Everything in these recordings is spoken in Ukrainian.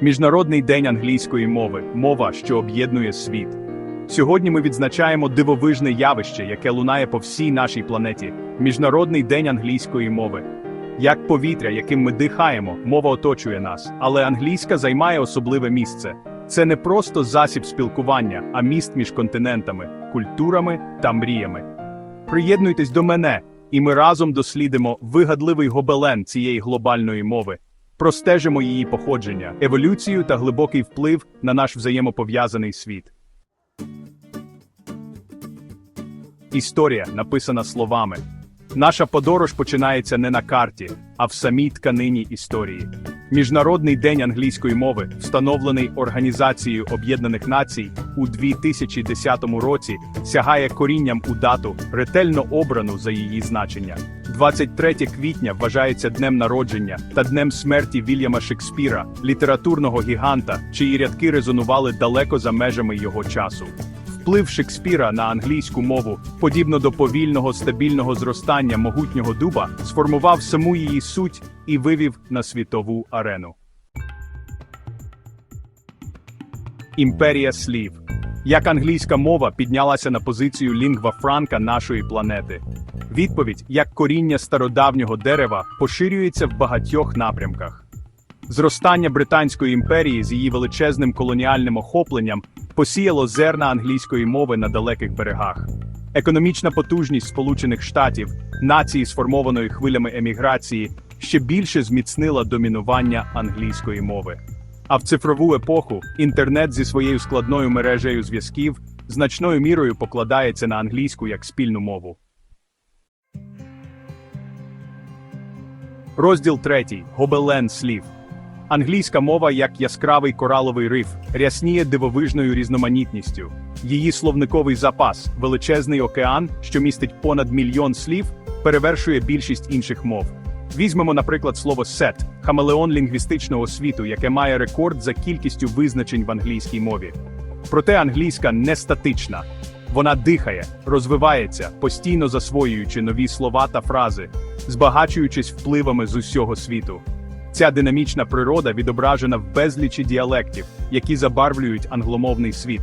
Міжнародний день англійської мови мова, що об'єднує світ. Сьогодні ми відзначаємо дивовижне явище, яке лунає по всій нашій планеті Міжнародний день англійської мови. Як повітря, яким ми дихаємо, мова оточує нас, але англійська займає особливе місце. Це не просто засіб спілкування, а міст між континентами, культурами та мріями. Приєднуйтесь до мене, і ми разом дослідимо вигадливий гобелен цієї глобальної мови. Простежимо її походження, еволюцію та глибокий вплив на наш взаємопов'язаний світ. Історія написана словами. Наша подорож починається не на карті, а в самій тканині історії. Міжнародний день англійської мови, встановлений Організацією Об'єднаних Націй у 2010 році, сягає корінням у дату, ретельно обрану за її значення. 23 квітня вважається днем народження та днем смерті Вільяма Шекспіра, літературного гіганта, чиї рядки резонували далеко за межами його часу. Вплив Шекспіра на англійську мову, подібно до повільного стабільного зростання могутнього дуба, сформував саму її суть і вивів на світову арену. Імперія слів. Як англійська мова піднялася на позицію лінгва франка нашої планети? Відповідь, як коріння стародавнього дерева, поширюється в багатьох напрямках. Зростання Британської імперії з її величезним колоніальним охопленням посіяло зерна англійської мови на далеких берегах. Економічна потужність Сполучених Штатів, нації, сформованої хвилями еміграції, ще більше зміцнила домінування англійської мови. А в цифрову епоху інтернет зі своєю складною мережею зв'язків значною мірою покладається на англійську як спільну мову. Розділ 3. Гобелен слів. Англійська мова як яскравий кораловий риф, рясніє дивовижною різноманітністю. Її словниковий запас, величезний океан, що містить понад мільйон слів, перевершує більшість інших мов. Візьмемо, наприклад, слово сет, хамелеон лінгвістичного світу, яке має рекорд за кількістю визначень в англійській мові. Проте англійська не статична. Вона дихає, розвивається, постійно засвоюючи нові слова та фрази, збагачуючись впливами з усього світу. Ця динамічна природа відображена в безлічі діалектів, які забарвлюють англомовний світ,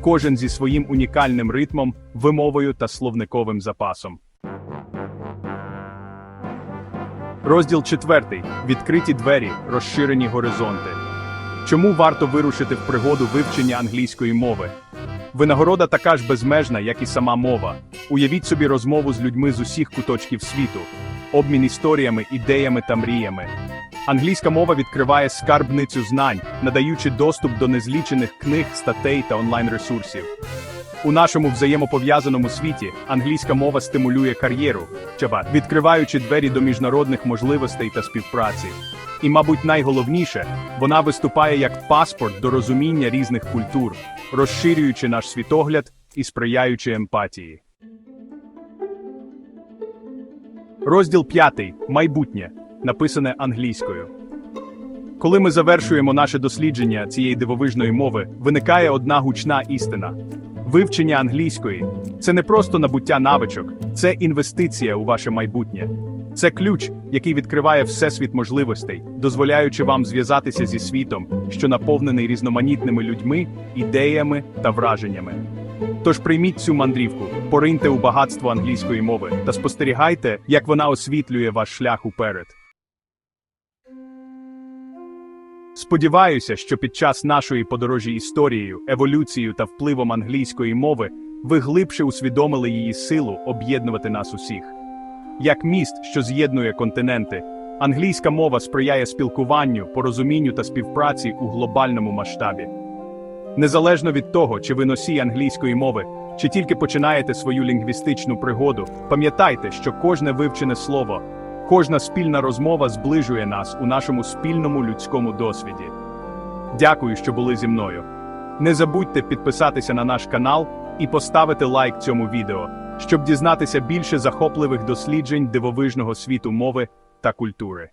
кожен зі своїм унікальним ритмом, вимовою та словниковим запасом. Розділ 4. Відкриті двері, розширені горизонти. Чому варто вирушити в пригоду вивчення англійської мови? Винагорода така ж безмежна, як і сама мова. Уявіть собі розмову з людьми з усіх куточків світу, обмін історіями, ідеями та мріями. Англійська мова відкриває скарбницю знань, надаючи доступ до незлічених книг, статей та онлайн-ресурсів. У нашому взаємопов'язаному світі англійська мова стимулює кар'єру, чаба, відкриваючи двері до міжнародних можливостей та співпраці. І, мабуть, найголовніше, вона виступає як паспорт до розуміння різних культур, розширюючи наш світогляд і сприяючи емпатії. Розділ 5. Майбутнє. Написане англійською. Коли ми завершуємо наше дослідження цієї дивовижної мови, виникає одна гучна істина. Вивчення англійської це не просто набуття навичок, це інвестиція у ваше майбутнє. Це ключ, який відкриває всесвіт можливостей, дозволяючи вам зв'язатися зі світом, що наповнений різноманітними людьми, ідеями та враженнями. Тож прийміть цю мандрівку, пориньте у багатство англійської мови та спостерігайте, як вона освітлює ваш шлях уперед. Сподіваюся, що під час нашої подорожі історією, еволюцією та впливом англійської мови ви глибше усвідомили її силу об'єднувати нас усіх. Як міст, що з'єднує континенти, англійська мова сприяє спілкуванню, порозумінню та співпраці у глобальному масштабі. Незалежно від того, чи ви носій англійської мови, чи тільки починаєте свою лінгвістичну пригоду, пам'ятайте, що кожне вивчене слово, кожна спільна розмова зближує нас у нашому спільному людському досвіді. Дякую, що були зі мною. Не забудьте підписатися на наш канал і поставити лайк цьому відео, щоб дізнатися більше захопливих досліджень дивовижного світу мови та культури.